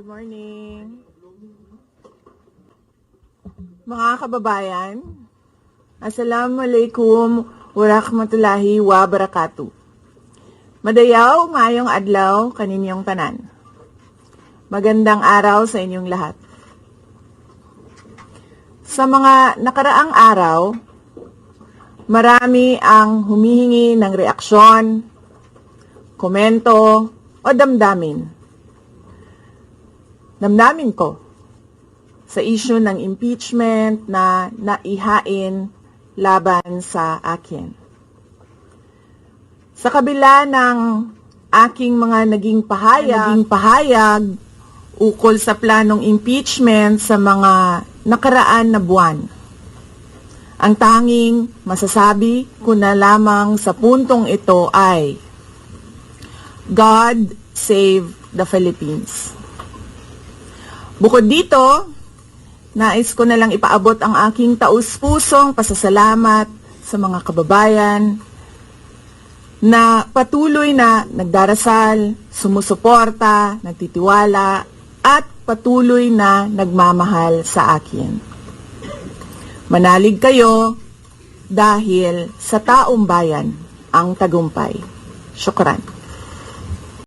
Good morning. Mga kababayan, Assalamualaikum warahmatullahi wabarakatuh. Madayaw, mayong adlaw, kaninyong tanan. Magandang araw sa inyong lahat. Sa mga nakaraang araw, marami ang humihingi ng reaksyon, komento, o damdamin. Damdamin ko sa issue ng impeachment na naihain laban sa akin. Sa kabila ng aking mga naging pahayag, naging pahayag ukol sa planong impeachment sa mga nakaraan na buwan. Ang tanging masasabi ko na lamang sa puntong ito ay God save the Philippines. Bukod dito, nais ko na lang ipaabot ang aking taus-pusong pasasalamat sa mga kababayan na patuloy na nagdarasal, sumusuporta, nagtitiwala, at patuloy na nagmamahal sa akin. Manalig kayo dahil sa taong bayan ang tagumpay. Syukran.